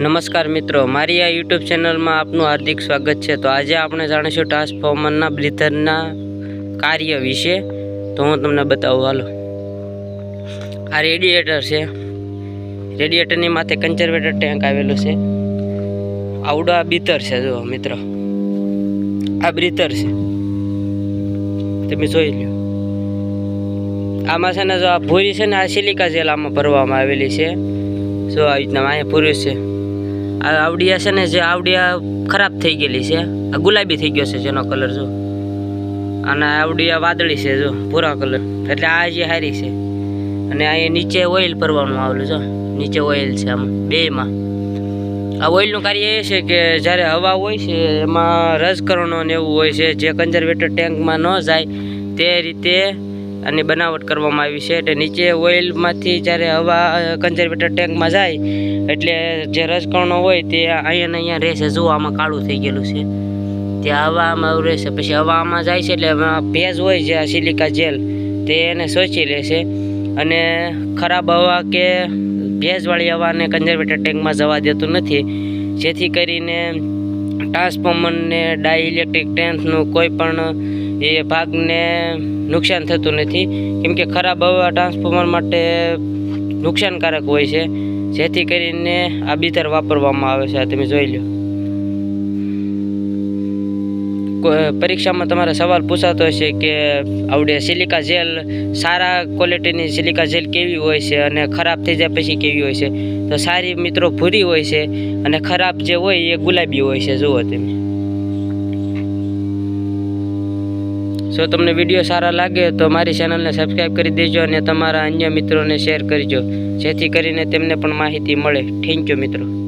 નમસ્કાર મિત્રો, મારી આ યુટ્યુબ ચેનલમાં આપનું હાર્દિક સ્વાગત છે. તો આજે આપણે જાણીશું ટ્રાન્સફોર્મરના બ્રીથરના કાર્ય વિશે. તો હું તમને બતાવું, હાલો. આ રેડિએટર છે. રેડિએટરની માથે કન્ઝર્વેટર ટેન્ક આવેલું છે. આવડો આ બીતર છે, જુઓ મિત્રો. આ બ્રિતર છે. તમે જોઈ લો આમાં છે ને જો આ ભૂરી છે ને, આ સિલિકા જેલ આમાં ભરવામાં આવેલી છે. જો આવી રીતના અહીંયા પૂર્યું છે. આ આવડિયા છે ને જે આવડિયા ખરાબ થઈ ગયેલી છે. આ ગુલાબી થઈ ગયો છે જેનો કલર જો. અને આવડિયા વાદળી છે જો પૂરા કલર એટલે આ જે હારી છે. અને અહીંયા નીચે ઓઇલ ભરવાનું આવેલું જો નીચે ઓઇલ છે આમ, બેમાં. આ ઓઇલનું કાર્ય એ છે કે જ્યારે હવા હોય છે, એમાં રસકરણો ને એવું હોય છે, જે કન્ઝર્વેટર ટેન્કમાં ન જાય, તે રીતે આની બનાવટ કરવામાં આવી છે. એટલે નીચે ઓઇલમાંથી જ્યારે હવા કન્ઝર્વેટર ટેન્કમાં જાય, એટલે જે રજકણો હોય તે અહીંયા ને અહીંયા રહેશે જુઓ આમાં કાળું થઈ ગયેલું છે. તે હવામાં આવું રહેશે પછી હવામાં જાય છે એટલે ભેજ હોય છે સિલિકા જેલ. તે એને સોચી લેશે અને ખરાબ હવા કે ભેજવાળી હવાને કન્ઝર્વેટર ટેન્કમાં જવા દેતું નથી. જેથી કરીને ટ્રાન્સફોર્મરને ડાય ઇલેક્ટ્રિક ટેન્થનું કોઈ પણ એ ભાગને નુકસાન થતું નથી. કેમકે ખરાબ હવા ટ્રાન્સફોર્મર માટે નુકસાનકારક હોય છે. જેથી કરીને આ બીતર વાપરવામાં આવે છે તમે જોઈ લો. પરીક્ષામાં તમારે સવાલ પૂછાતો હશે કે આવડે સિલિકા જેલ, સારા ક્વોલિટીની સિલિકા જેલ કેવી હોય છે અને ખરાબ થઈ જાય પછી કેવી હોય છે? તો સારી મિત્રો ભૂરી હોય છે અને ખરાબ જે હોય એ ગુલાબી હોય છે, જુઓ તમે. જો તમને વીડિયો સારા લાગે તો મારી ચેનલને સબસ્ક્રાઈબ કરી દેજો અને તમારા અન્ય મિત્રોને શેર કરજો. જેથી કરીને તેમને પણ માહિતી મળે. થેન્ક યુ મિત્રો.